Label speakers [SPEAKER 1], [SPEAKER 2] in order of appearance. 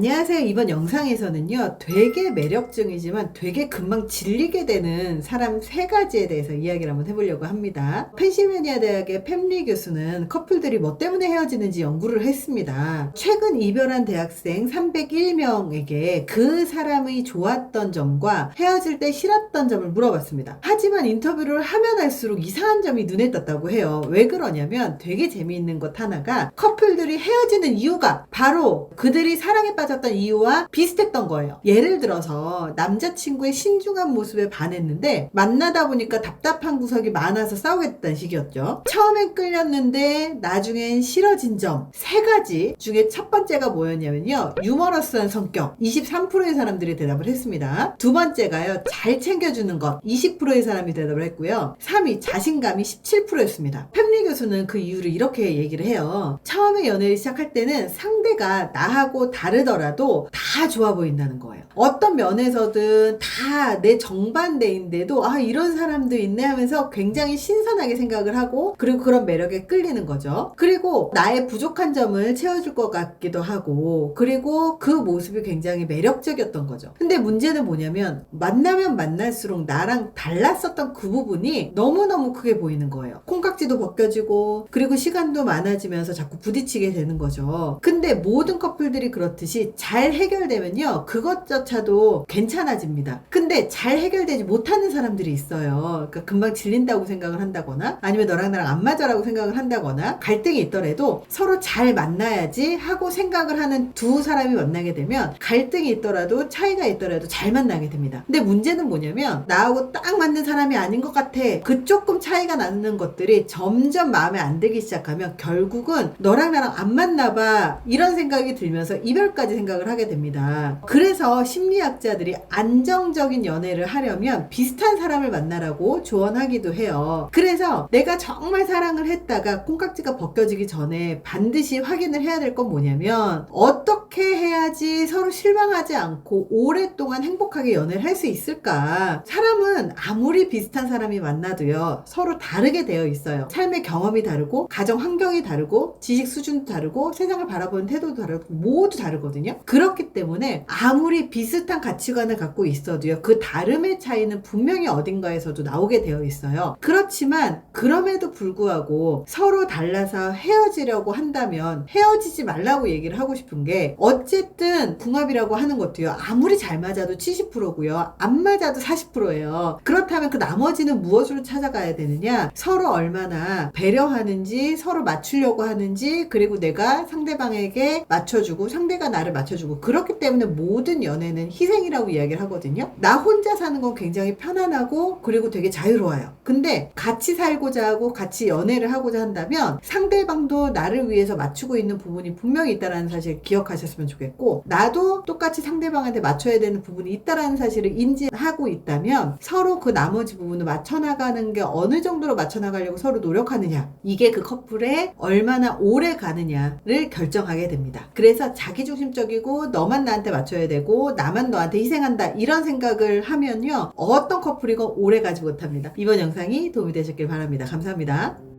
[SPEAKER 1] 안녕하세요. 이번 영상에서는요, 되게 매력적이지만 되게 금방 질리게 되는 사람 세 가지에 대해서 이야기를 한번 해보려고 합니다. 펜실베니아 대학의 팸리 교수는 커플들이 뭐 때문에 헤어지는지 연구를 했습니다. 최근 이별한 대학생 301명에게 그 사람의 좋았던 점과 헤어질 때 싫었던 점을 물어봤습니다. 하지만 인터뷰를 하면 할수록 이상한 점이 눈에 떴다고 해요. 왜 그러냐면 되게 재미있는 것 하나가 커플들이 헤어지는 이유가 바로 그들이 사랑에 빠 졌던 이유와 비슷했던 거예요. 예를 들어서 남자친구의 신중한 모습에 반했는데 만나다 보니까 답답한 구석이 많아서 싸우게 됐다는 식이었죠. 처음엔 끌렸는데 나중엔 싫어진 점 세 가지 중에 첫 번째가 뭐였냐면요. 유머러스한 성격 23%의 사람들이 대답을 했습니다. 두 번째가요. 잘 챙겨주는 것 20%의 사람이 대답을 했고요. 3위 자신감이 17%였습니다. 팸리 교수는 그 이유를 이렇게 얘기를 해요. 처음에 연애를 시작할 때는 상대가 나하고 다르더라 도 다 좋아 보인다는 거예요. 어떤 면에서든 다 내 정반대인데도 아 이런 사람도 있네 하면서 굉장히 신선하게 생각을 하고 그리고 그런 매력에 끌리는 거죠. 그리고 나의 부족한 점을 채워줄 것 같기도 하고 그리고 그 모습이 굉장히 매력적이었던 거죠. 근데 문제는 뭐냐면 만나면 만날수록 나랑 달랐었던 그 부분이 너무너무 크게 보이는 거예요. 콩깍지도 벗겨지고 그리고 시간도 많아지면서 자꾸 부딪히게 되는 거죠. 근데 모든 커플들이 그렇듯이 잘 해결되면요. 그것조차도 괜찮아집니다. 근데 잘 해결되지 못하는 사람들이 있어요. 그러니까 금방 질린다고 생각을 한다거나 아니면 너랑 나랑 안 맞아라고 생각을 한다거나 갈등이 있더라도 서로 잘 만나야지 하고 생각을 하는 두 사람이 만나게 되면 갈등이 있더라도 차이가 있더라도 잘 만나게 됩니다. 근데 문제는 뭐냐면 나하고 딱 맞는 사람이 아닌 것 같아. 그 조금 차이가 나는 것들이 점점 마음에 안 들기 시작하면 결국은 너랑 나랑 안 맞나 봐. 이런 생각이 들면서 이별까지 생각을 하게 됩니다. 그래서 심리학자들이 안정적인 연애를 하려면 비슷한 사람을 만나라고 조언하기도 해요. 그래서 내가 정말 사랑을 했다가 콩깍지가 벗겨지기 전에 반드시 확인을 해야 될 건 뭐냐면 어떻게 해야지 서로 실망하지 않고 오랫동안 행복하게 연애를 할 수 있을까? 사람은 아무리 비슷한 사람이 만나도요, 서로 다르게 되어 있어요. 삶의 경험이 다르고, 가정 환경이 다르고, 지식 수준도 다르고, 세상을 바라보는 태도도 다르고, 모두 다르거든요. 그렇기 때문에 아무리 비슷한 가치관을 갖고 있어도요, 그 다름의 차이는 분명히 어딘가에서도 나오게 되어 있어요. 그렇지만, 그럼에도 불구하고 서로 달라서 헤어지려고 한다면 헤어지지 말라고 얘기를 하고 싶은 게, 어쨌든 궁합이라고 하는 것도요, 아무리 잘 맞아도 70%고요, 안 맞아도 40%예요. 그렇다면 그 나머지는 무엇으로 찾아가야 되느냐? 서로 얼마나 배려하는지, 서로 맞추려고 하는지, 그리고 내가 상대방에게 맞춰주고, 상대가 나를 맞춰 주고, 그렇기 때문에 모든 연애는 희생이라고 이야기를 하거든요. 나 혼자 사는 건 굉장히 편안하고, 그리고 되게 자유로워요. 근데 같이 살고자 하고, 같이 연애를 하고자 한다면, 상대방도 나를 위해서 맞추고 있는 부분이 분명히 있다는 사실 기억하셨으면 좋겠고, 나도 똑같이 상대방한테 맞춰야 되는 부분이 있다라는 사실을 인지하고 있다면, 서로 그 나머지 부분을 맞춰나가는 게 어느 정도로 맞춰나가려고 서로 노력하느냐. 이게 그 커플에 얼마나 오래 가느냐를 결정하게 됩니다. 그래서 자기중심 적이고 너만 나한테 맞춰야 되고 나만 너한테 희생한다. 이런 생각을 하면요. 어떤 커플이건 오래 가지 못합니다. 이번 영상이 도움이 되셨길 바랍니다. 감사합니다.